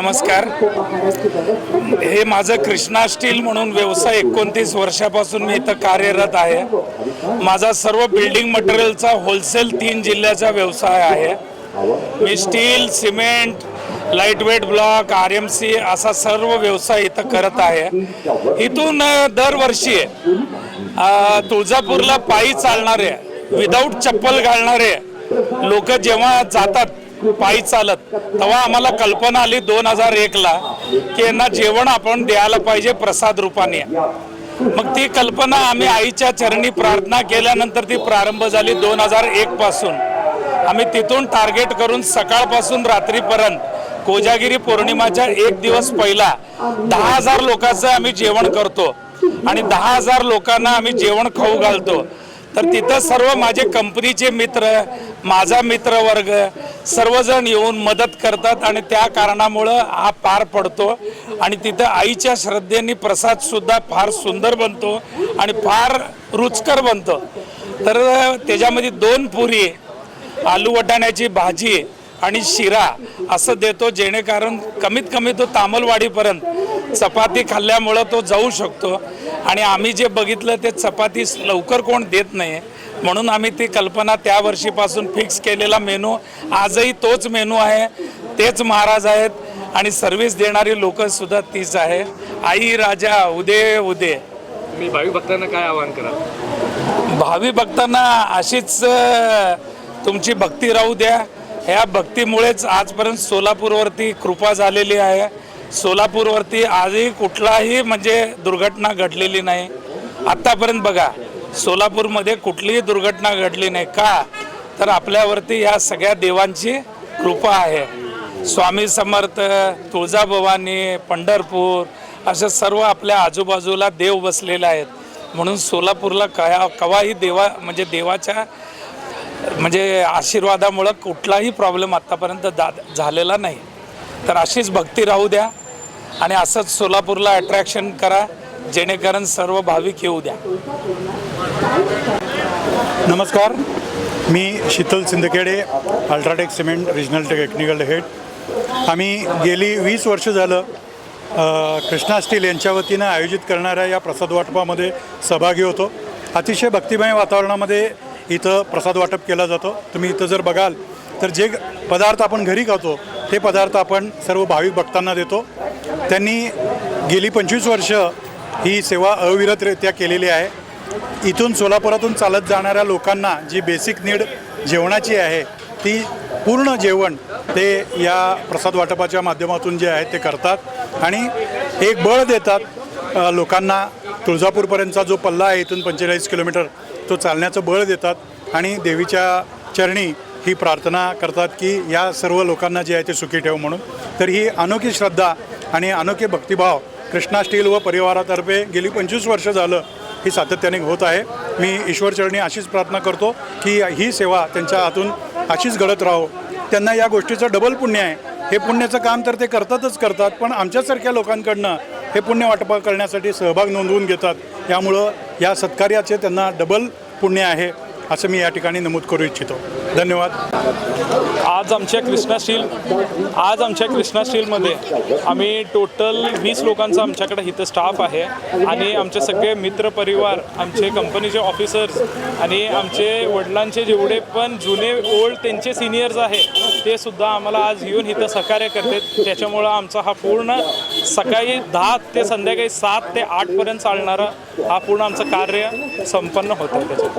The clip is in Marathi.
नमस्कार. हे माझं कृष्णा स्टील म्हणून व्यवसाय एकोणतीस वर्षापासून मी इथं कार्यरत आहे. माझा सर्व बिल्डिंग मटेरियलचा होलसेल तीन जिल्ह्याचा व्यवसाय आहे. मी steel cement light weight block R M C असा सर्व व्यवसाय इथं करत आहे. इथून दरवर्षी तुळजापूरला पायी चालणारे विदाऊट चप्पल घालणारे लोक जेव्हा जातात पायी चालत. तेव्हा आम्हाला कल्पना आली दोन हजार एकला की यांना जेवण आपण द्यायला पाहिजे प्रसाद रूपाने. मग ती कल्पना आम्ही आईच्या चरणी प्रार्थना केल्यानंतर ती प्रारंभ झाली दोन हजार एक पासून. आम्ही तिथून टार्गेट करून सकाळपासून रात्रीपर्यंत कोजागिरी पौर्णिमाच्या एक दिवस पहिला दहा हजार लोकांचं आम्ही जेवण करतो आणि दहा हजार लोकांना आम्ही जेवण खाऊ घालतो. तर तिथं सर्व माझे कंपनीचे मित्र माझा मित्रवर्ग सर्वजण येऊन मदत करतात आणि त्या कारणामुळं हा पार पडतो. आणि तिथं आईच्या श्रद्धेने प्रसाद सुद्धा फार सुंदर बनतो आणि फार रुचकर बनतो. तर त्याच्यामध्ये दोन पुरी आलू वटाण्याची भाजी आणि शिरा असं देतो जेणेकरून कमीत कमी तो तामलवाडीपर्यंत चपाती खाल्ल्यामुळं तो जाऊ शकतो. आणि आम्ही जे बघितलं ते चपाती लवकर कोण देत नाही. म्हणून आम्ही ती कल्पना त्या वर्षीपासून फिक्स केलेला मेनू आजही तोच मेनू आहे तेच महाराज आहेत आणि सर्व्हिस देणारी लोक सुद्धा तीच आहे. आई राजा उदे उदे. मी भाविक भक्तांना काय आवाहन करा भावी भक्तांना अशीच तुमची भक्ती राहू द्या. ह्या भक्तीमुळेच आजपर्यंत सोलापूरवरती कृपा झालेली आहे. सोलापूरवरती आजही कुठलाही म्हणजे दुर्घटना घडलेली नाही. आत्तापर्यंत बघा सोलापूरमध्ये कुठलीही दुर्घटना घडली नाही का? तर आपल्यावरती या सगळ्या देवांची कृपा आहे. स्वामी समर्थ तुळजाभवानी पंढरपूर अशा सर्व आपल्या आजूबाजूला देव बसलेले आहेत. म्हणून सोलापूरला कया कवाही देवा म्हणजे देवाच्या म्हणजे आशीर्वादामुळं कुठलाही प्रॉब्लेम आत्तापर्यंत जा झालेला नाही. तर अशीच भक्ती राहू द्या आणि असंच सोलापूरला अट्रॅक्शन करा. जेणेकरून सर्व भाविक येऊ द्या. नमस्कार. मी Sheetal Sindkhede UltraTech cement regional technical head आम्ही गेली वीस वर्ष झालं कृष्णा स्टील यांच्या वतीनं आयोजित करणाऱ्या या प्रसाद वाटपामध्ये सहभागी होतो. अतिशय भक्तिमय वातावरणामध्ये इथं प्रसाद वाटप केला जातो. तुम्ही इथं जर बघाल तर जे पदार्थ आपण घरी खातो ते पदार्थ आपण सर्व भाविक भक्तांना देतो. त्यांनी गेली पंचवीस वर्ष ही सेवा अविरतरित्या केलेली आहे. इथून सोलापुरातून चालत जाणाऱ्या लोकांना जी बेसिक नीड जेवणाची आहे ती पूर्ण जेवण ते या प्रसाद वाटपाच्या माध्यमातून जे आहे ते करतात. आणि एक बळ देतात लोकांना तुळजापूरपर्यंतचा जो पल्ला आहे इथून पंचेचाळीस किलोमीटर तो चालण्याचं बळ देतात. आणि देवीच्या चरणी ही प्रार्थना करतात की या सर्व लोकांना जे आहे ते सुखी ठेव म्हणून. तर ही अनोखी श्रद्धा आणि अनोखे भक्तिभाव कृष्णा स्टील व परिवारातर्फे गेली पंचवीस वर्ष झालं ही सातत्याने होत आहे. मी ईश्वरचरणी अशीच प्रार्थना करतो की ही सेवा त्यांच्या हातून अशीच घडत राहो. त्यांना या गोष्टीचं डबल पुण्य आहे. हे पुण्याचं काम तर ते करतातच करतात पण आमच्यासारख्या लोकांकडनं हे पुण्य वाटप करण्यासाठी सहभाग नोंदवून घेतात. यामुळं या सत्कार्याचे त्यांना डबल पुण्य आहे. असं मी या ठिकाणी नमूद करू इच्छितो. धन्यवाद. आज आमच्या कृष्णा स्टील आज आमच्या कृष्णा स्टीलमध्ये आम्ही टोटल वीस लोकांचा आमच्याकडे इथं स्टाफ आहे आणि आमचे सगळे मित्रपरिवार आमचे कंपनीचे ऑफिसर्स आणि आमचे वडिलांचे जेवढे पण जुने ओल्ड त्यांचे सिनियर्स आहे ते सुद्धा आम्हाला आज येऊन इथं सहकार्य करतात त्याच्यामुळं आमचा हा पूर्ण सकाळी दहा ते संध्याकाळी सात ते आठपर्यंत चालणारा हा पूर्ण आमचं कार्य संपन्न होतं त्याच्यात.